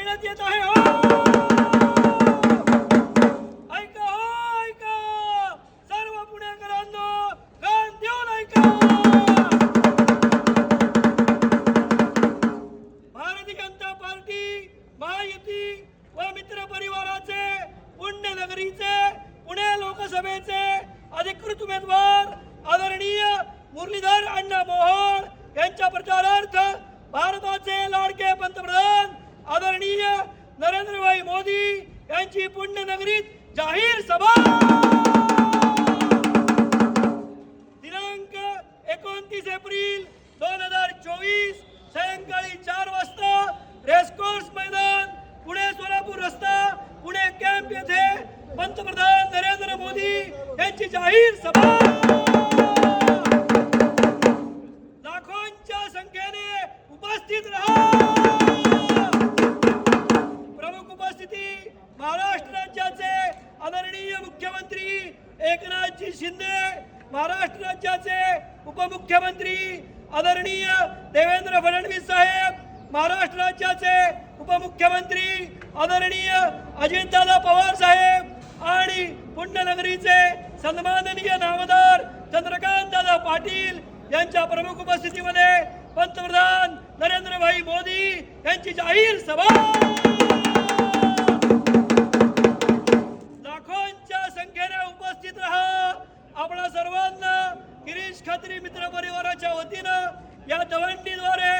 देण्यात येत आहे हो! ऐका हो, ऐका! सर्व पुणेकरांनो कान देऊन ऐका! भारतीय जनता पार्टी महायुती व मित्र परिवाराचे पुण्यनगरीचे पुणे लोकसभेचे अधिकृत उमेदवार आदरणीय मुरलीधर अण्णा मोहोळ यांच्या प्रचारार्थ भारताचे लाडके पंतप्रधान आदरणीय नरेंद्रभाई मोदी यांची पुण्यनगरीत जाहीर सभा. दिनांक एकोणतीस एप्रिल दोन हजार चोवीस सायंकाळी चार वाजता रेसकोर्स मैदान पुणे सोलापूर रस्ता पुणे कॅम्प येथे पंतप्रधान नरेंद्र मोदी यांची जाहीर सभा. एकनाथजी शिंदे महाराष्ट्र राज्याचे उपमुख्यमंत्री आदरणीय देवेंद्र फडणवीस साहेब महाराष्ट्र राज्याचे उपमुख्यमंत्री आदरणीय अजितदादा पवार साहेब आणि पुण्यनगरीचे सन्माननीय नामदार चंद्रकांतदादा पाटील यांच्या प्रमुख उपस्थितीमध्ये पंतप्रधान नरेंद्रभाई मोदी यांची जाहीर सभा. मातृ मित्र परिवाराच्या वतीनं या दवंडीद्वारे